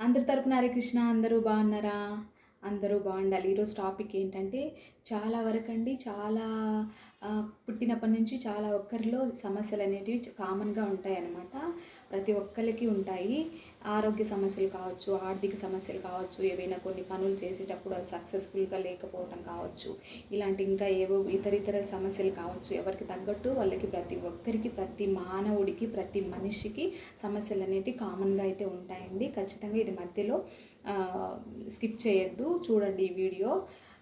అందరి తరపున హరే కృష్ణ అందరూ బాగున్నారా? అందరూ బాగుండాలి. ఈరోజు టాపిక్ ఏంటంటే చాలా వరకు అండి చాలా పుట్టినప్పటి నుంచి చాలా ఒక్కరిలో సమస్యలు అనేటివి కామన్గా ఉంటాయన్నమాట. ప్రతి ఒక్కరికి ఉంటాయి. ఆరోగ్య సమస్యలు కావచ్చు ఆర్థిక సమస్యలు కావచ్చు ఏవైనా కొన్ని పనులు చేసేటప్పుడు అది సక్సెస్ఫుల్గా లేకపోవడం కావచ్చు ఇలాంటి ఇంకా ఏవో ఇతర ఇతర సమస్యలు కావచ్చు ఎవరికి తగ్గట్టు వాళ్ళకి ప్రతి ఒక్కరికి ప్రతి మానవుడికి ప్రతి మనిషికి సమస్యలు అనేటివి కామన్గా అయితే ఉంటాయండి. ఖచ్చితంగా ఇది మధ్యలో స్కిప్ చేయొద్దు. చూడండి ఈ వీడియో.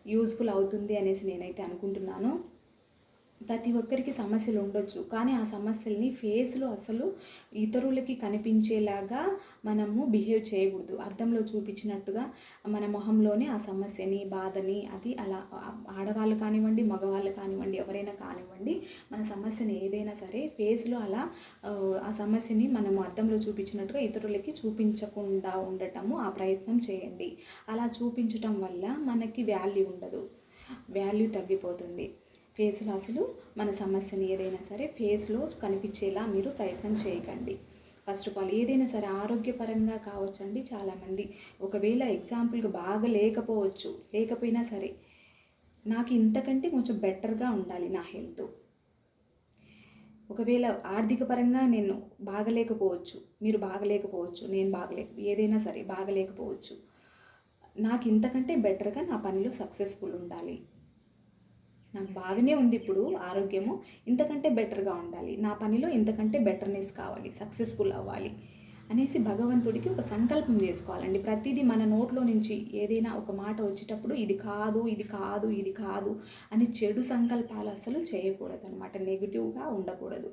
యూజ్ఫుల్ అవుతుంది అనేసి నేనైతే అనుకుంటున్నాను. ప్రతి ఒక్కరికి సమస్యలు ఉండొచ్చు. కానీ ఆ సమస్యల్ని ఫేస్లో అసలు ఇతరులకి కనిపించేలాగా మనము బిహేవ్ చేయకూడదు. అర్థంలో చూపించినట్టుగా మన మొహంలోనే ఆ సమస్యని బాధని అది అలా ఆడవాళ్ళు కానివ్వండి మగవాళ్ళు కానివ్వండి ఎవరైనా కానివ్వండి మన సమస్యని ఏదైనా సరే ఫేస్లో అలా ఆ, సమస్యని మనము అర్థంలో చూపించినట్టుగా ఇతరులకి చూపించకుండా ఉండటము ఆ ప్రయత్నం చేయండి. అలా చూపించటం వల్ల మనకి వాల్యూ ఉండదు. వాల్యూ తగ్గిపోతుంది. ఫేస్లో అసలు మన సమస్యని ఏదైనా సరే ఫేస్లో కనిపించేలా మీరు ప్రయత్నం చేయకండి. ఫస్ట్ ఆఫ్ ఆల్ ఏదైనా సరే ఆరోగ్యపరంగా కావచ్చండి చాలామంది. ఒకవేళ ఎగ్జాంపుల్గా బాగా లేకపోవచ్చు లేకపోయినా సరే నాకు ఇంతకంటే కొంచెం బెటర్గా ఉండాలి నా హెల్త్. ఒకవేళ ఆర్థిక పరంగా నేను బాగలేకపోవచ్చు మీరు బాగలేకపోవచ్చు నేను బాగలే ఏదైనా సరే బాగలేకపోవచ్చు నాకు ఇంతకంటే బెటర్గా నా పనిలో సక్సెస్ఫుల్ ఉండాలి. నాకు బాగానే ఉంది ఇప్పుడు ఆరోగ్యము. ఇంతకంటే బెటర్గా ఉండాలి. నా పనిలో ఇంతకంటే బెటర్నెస్ కావాలి. సక్సెస్ఫుల్ అవ్వాలి. అనేసి భగవంతుడికి ఒక సంకల్పం చేసుకోవాలండి. ప్రతిదీ మన నోట్లో నుంచి ఏదైనా ఒక మాట వచ్చేటప్పుడు ఇది కాదు ఇది కాదు ఇది కాదు అని చెడు సంకల్పాలు అసలు చేయకూడదు అనమాట నెగిటివ్గా ఉండకూడదు.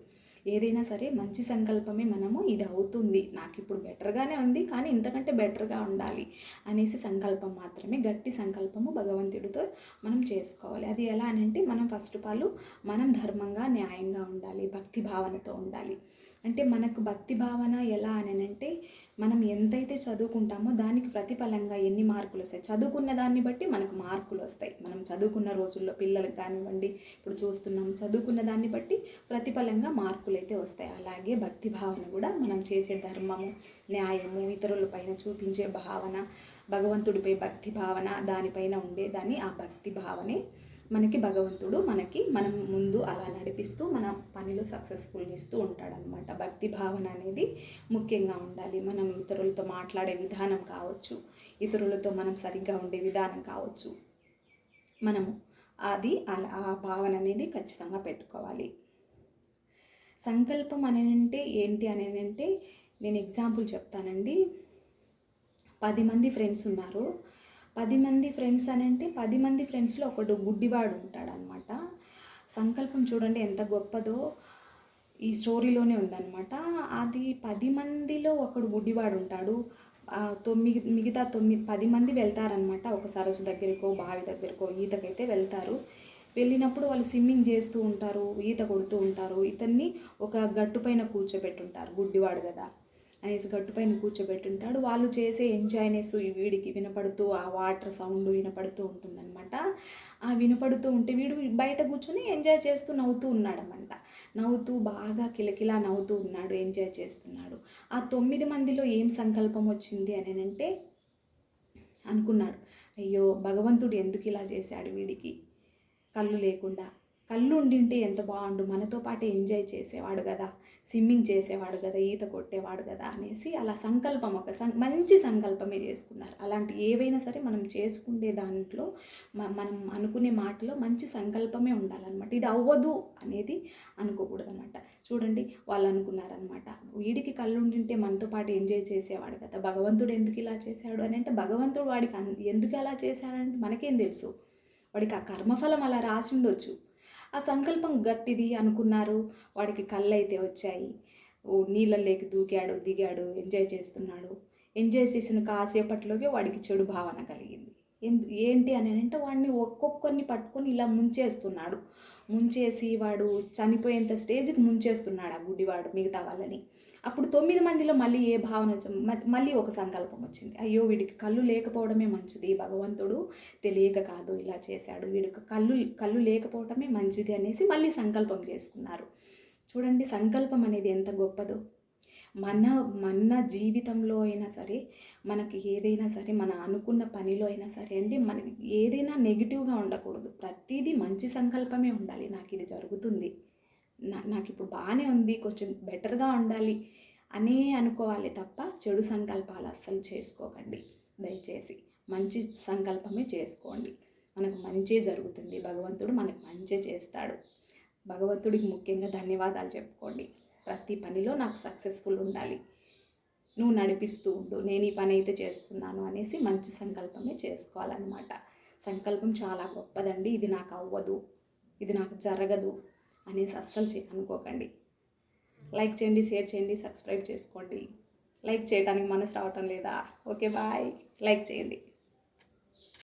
ఏదైనా సరే మంచి సంకల్పమే మనము ఇది అవుతుంది. నాకు ఇప్పుడు బెటర్గానే ఉంది కానీ ఇంతకంటే బెటర్గా ఉండాలి అనేసి సంకల్పం మాత్రమే గట్టి సంకల్పము భగవంతుడితో మనం చేసుకోవాలి. అది ఎలా అని అంటే మనం ఫస్ట్ ఆఫ్ ఆల్ మనం ధర్మంగా న్యాయంగా ఉండాలి భక్తి భావనతో ఉండాలి. అంటే మనకు భక్తి భావన ఎలా అని అంటే మనం ఎంతైతే చదువుకుంటామో దానికి ప్రతిఫలంగా ఎన్ని మార్కులు వస్తాయి? చదువుకున్న దాన్ని బట్టి మనకు మార్కులు వస్తాయి. మనం చదువుకున్న రోజుల్లో పిల్లలకు కానివ్వండి ఇప్పుడు చూస్తున్నాం చదువుకున్న దాన్ని బట్టి ప్రతిఫలంగా మార్కులు అయితే వస్తాయి. అలాగే భక్తి భావన కూడా మనం చేసే ధర్మము న్యాయము ఇతరులపైన చూపించే భావన భగవంతుడిపై భక్తి భావన దానిపైన ఉండే దాన్ని ఆ భక్తి భావనే మనకి భగవంతుడు మనకి మనం ముందు అలా నడిపిస్తూ మన పనిలో సక్సెస్ఫుల్ ఇస్తూ ఉంటాడనమాట భక్తి భావన అనేది ముఖ్యంగా ఉండాలి. మనం ఇతరులతో మాట్లాడే విధానం కావచ్చు ఇతరులతో మనం సరిగ్గా ఉండే విధానం కావచ్చు. మనము అది అలా ఆ భావన అనేది ఖచ్చితంగా పెట్టుకోవాలి. సంకల్పం అని అంటే ఏంటి అని అంటే నేను ఎగ్జాంపుల్ చెప్తానండి. పది మంది ఫ్రెండ్స్ ఉన్నారు. పది మంది ఫ్రెండ్స్ అని అంటే పది మంది ఫ్రెండ్స్లో ఒకడు గుడ్డివాడు ఉంటాడు అనమాట సంకల్పం చూడండి ఎంత గొప్పదో. ఈ స్టోరీలోనే ఉందన్నమాట. అది పది మందిలో ఒకడు గుడ్డివాడు ఉంటాడు. తొమ్మిది మిగతా తొమ్మిది పది మంది వెళ్తారనమాట ఒక సరస్సు దగ్గరికో బావి దగ్గరికో ఈతకైతే వెళ్తారు. వెళ్ళినప్పుడు వాళ్ళు స్విమ్మింగ్ చేస్తూ ఉంటారు ఈత కొడుతూ ఉంటారు. ఇతన్ని ఒక గట్టు పైన కూర్చోబెట్టుంటారు గుడ్డివాడు కదా. అనేసి గట్టు పైన కూర్చోబెట్టుంటాడు. వాళ్ళు చేసే ఎంజాయ్నెస్ ఈ వీడికి వినపడుతూ ఆ వాటర్ సౌండ్ వినపడుతూ ఉంటుందన్నమాట. ఆ వినపడుతూ ఉంటే వీడు బయట కూర్చొని ఎంజాయ్ చేస్తూ నవ్వుతూ ఉన్నాడనమాట నవ్వుతూ బాగా కిలకిలా నవ్వుతూ ఉన్నాడు ఎంజాయ్ చేస్తున్నాడు. ఆ తొమ్మిది మందిలో ఏం సంకల్పం వచ్చింది అని అంటే అనుకున్నాడు. అయ్యో భగవంతుడు ఎందుకు ఇలా చేశాడు వీడికి? కళ్ళు లేకుండా. కళ్ళు ఉండింటే ఎంత బాగుండు మనతో పాటు ఎంజాయ్ చేసేవాడు కదా స్విమ్మింగ్ చేసేవాడు కదా ఈత కొట్టేవాడు కదా అనేసి అలా సంకల్పం ఒక సం మంచి సంకల్పమే చేసుకున్నారు. అలాంటి ఏవైనా సరే మనం చేసుకునే దాంట్లో మనం అనుకునే మాటలో మంచి సంకల్పమే ఉండాలన్నమాట. ఇది అవ్వదు అనేది అనుకోకూడదు అనమాట చూడండి వాళ్ళు అనుకున్నారనమాట వీడికి కళ్ళు ఉండింటే మనతో పాటు ఎంజాయ్ చేసేవాడు కదా భగవంతుడు ఎందుకు ఇలా చేశాడు అని అంటే భగవంతుడు వాడికి ఎందుకు అలా చేశాడంటే మనకేం తెలుసు? వాడికి ఆ కర్మఫలం అలా రాసి ఉండొచ్చు. ఆ సంకల్పం గట్టిది అనుకున్నారు. వాడికి కళ్ళు అయితే వచ్చాయి. ఓ నీళ్ళలోకి దూకాడు దిగాడు ఎంజాయ్ చేస్తున్నాడు. ఎంజాయ్ చేసిన కాసేపట్లోకి వాడికి చెడు భావన కలిగింది. ఎందు ఏంటి అని అంటే వాడిని ఒక్కొక్కరిని పట్టుకొని ఇలా ముంచేస్తున్నాడు. ముంచేసి వాడు చనిపోయేంత స్టేజ్కి ముంచేస్తున్నాడు ఆ గుడ్డివాడు మిగతా వాళ్ళని. అప్పుడు తొమ్మిది మందిలో మళ్ళీ ఏ భావన మ- మళ్ళీ ఒక సంకల్పం వచ్చింది. అయ్యో వీడికి కళ్ళు లేకపోవడమే మంచిది భగవంతుడు తెలియక కాదు ఇలా చేశాడు వీడికి కళ్ళు కళ్ళు లేకపోవడమే మంచిది అనేసి మళ్ళీ సంకల్పం చేసుకున్నారు. చూడండి సంకల్పం అనేది ఎంత గొప్పదో. మన మన జీవితంలో అయినా సరే మనకి ఏదైనా సరే మన అనుకున్న పనిలో అయినా సరే అండి మనకి ఏదైనా నెగిటివ్గా ఉండకూడదు. ప్రతిదీ మంచి సంకల్పమే ఉండాలి. నాకు ఇది జరుగుతుంది. నాకు ఇప్పుడు బాగానే ఉంది కొంచెం బెటర్గా ఉండాలి అనే అనుకోవాలి తప్ప చెడు సంకల్పాలు అస్సలు చేసుకోకండి. దయచేసి మంచి సంకల్పమే చేసుకోండి. మనకు మంచి జరుగుతుంది. భగవంతుడు మనకు మంచి చేస్తాడు. భగవంతుడికి ముఖ్యంగా ధన్యవాదాలు చెప్పుకోండి. ప్రతి పనిలో నాకు సక్సెస్ఫుల్ ఉండాలి. నువ్వు నడిపిస్తూ ఉండు. నేను ఈ పని అయితే చేస్తున్నాను అనేసి మంచి సంకల్పమే చేసుకోవాలన్నమాట. సంకల్పం చాలా గొప్పదండి. ఇది నాకు అవ్వదు. ఇది నాకు జరగదు. అనేసి అస్సలు అనుకోకండి. లైక్ చేయండి షేర్ చేయండి సబ్స్క్రైబ్ చేసుకోండి. లైక్ చేయడానికి మనసు రావటం లేదా? Okay bye. లైక్ చేయండి.